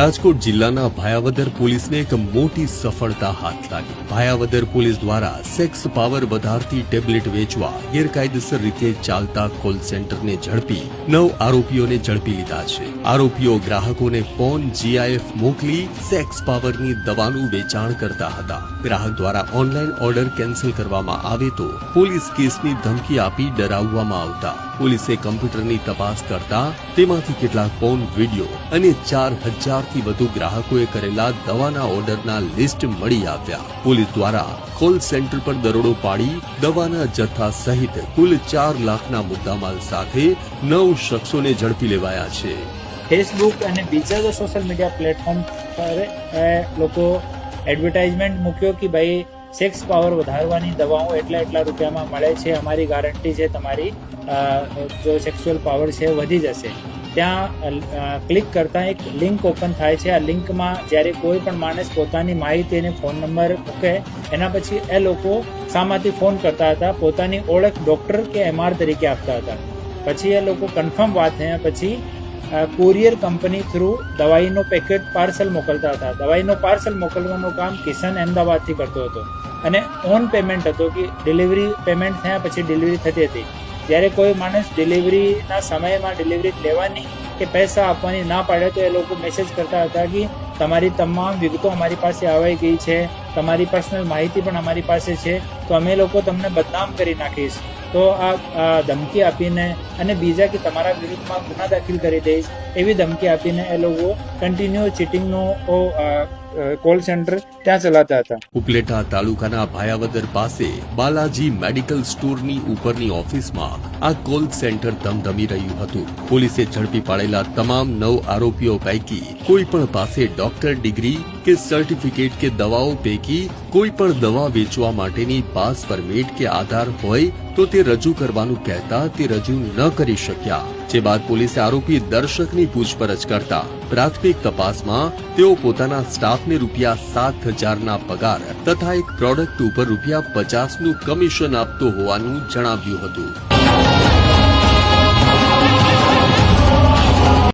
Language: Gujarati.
રાજકોટ જિલ્લાના ભાયાવદર પોલીસને એક મોટી સફળતા હાથ લાગી. ભાયાવદર પોલીસ દ્વારા સેક્સ પાવર વધારતી ટેબ્લેટ વેચવા ગેરકાયદેસર રીતે ચાલતા કોલ સેન્ટરને ઝડપી નવ આરોપીઓને ઝડપી લીધા છે. આરોપીઓ ગ્રાહકોને ફોન, જીઆઈએફ મોકલી સેક્સ પાવરની દવાનું વેચાણ કરતા હતા. ગ્રાહક દ્વારા ઓનલાઈન ઓર્ડર કેન્સલ કરવામાં આવે તો પોલીસ કેસની ધમકી આપી ડરાવવામાં આવતા. પોલીસે કમ્પ્યુટરની તપાસ કરતા તેમાંથી કેટલાક ફોન, વીડિયો અને ચાર હજારથી વધુ ગ્રાહકોએ કરેલા દવાના ઓર્ડરના લિસ્ટ મળી આવ્યા. પોલીસ દ્વારા કોલ સેન્ટર પર દરોડો પાડી દવાના જથ્થા સહિત કુલ ચાર લાખના મુદ્દામાલ સાથે નવ શખ્સોને ઝડપી લેવાયા છે. ફેસબુક અને બીજા જે સોશિયલ મીડિયા પ્લેટફોર્મ પર લોકો એડવર્ટાઇઝમેન્ટ મૂક્યો કે ભાઈ સેક્સ પાવર વધારવાની દવાઓ એટલા એટલા રૂપિયામાં મળે છે. અમારી ગારંટી છે તમારી જો સેક્સ્યુઅલ પાવર છે વધી જશે. ત્યાં ક્લિક કરતા એક લિંક ઓપન થાય છે. આ લિંકમાં જ્યારે કોઈ પણ માણસ પોતાની માહિતી અને ફોન નંબર મૂકે, એના પછી એ લોકો શામાંથી ફોન કરતા હતા, પોતાની ઓળખ ડોક્ટર કે એમઆર તરીકે આપતા હતા. પછી એ લોકો કન્ફર્મ વાત થયા, પછી કુરિયર કંપની થ્રુ દવાઈનો પેકેટ પાર્સલ મોકલતા હતા. દવાઈનો પાર્સલ મોકલવાનું કામ કિશન અમદાવાદથી કરતો હતો. અને ઓન પેમેન્ટ હતો કે ડિલિવરી પેમેન્ટ થયા પછી ડિલિવરી થતી હતી. જ્યારે કોઈ માણસ ડિલિવરીના સમયમાં ડિલિવરી લેવાની કે પૈસા આપવાની ના પાડે તો એ લોકો મેસેજ કરતા હતા કે તમારી તમામ વિગતો અમારી પાસે આવી ગઈ છે. તમારી પર્સનલ માહિતી પણ અમારી પાસે છે. તો અમે લોકો તમને બદનામ કરી નાખીશ. તો આ ધમકી આપીને અને બીજા કે તમારા વિરુદ્ધમાં ગુના દાખલ કરી દઈશ, એવી ધમકી આપીને એ લોકો કન્ટિન્યુ ચીટિંગનો કોલ સેન્ટર ત્યાં ચલાતા હતા. ઉપલેટા તાલુકાના ભાયાવદર પાસે બાલાજી મેડિકલ સ્ટોરની ઉપરની ઓફિસમાં આ કોલ સેન્ટર ધમધમી રહ્યું હતું. પોલીસે ઝડપી પાડેલા તમામ નવ આરોપીઓ પૈકી કોઈ પણ પાસે ડોક્ટર ડિગ્રી કે સર્ટિફિકેટ કે દવાઓ પૈકી કોઈ પણ દવા વેચવા માટેની પાસ પરમિટ કે આધાર હોય તો તે રજૂ કરવાનું કહેતા તે રજૂ ન કરી શક્યા. જે બાદ પોલીસે આરોપી દર્શકની પૂછપરછ કરતા પ્રાથમિક તપાસમાં તેઓ પોતાના સ્ટાફને રૂપિયા સાત હજારના પગાર તથા એક પ્રોડક્ટ ઉપર રૂપિયા પચાસનું કમિશન આપતો હોવાનું જણાવ્યું હતું.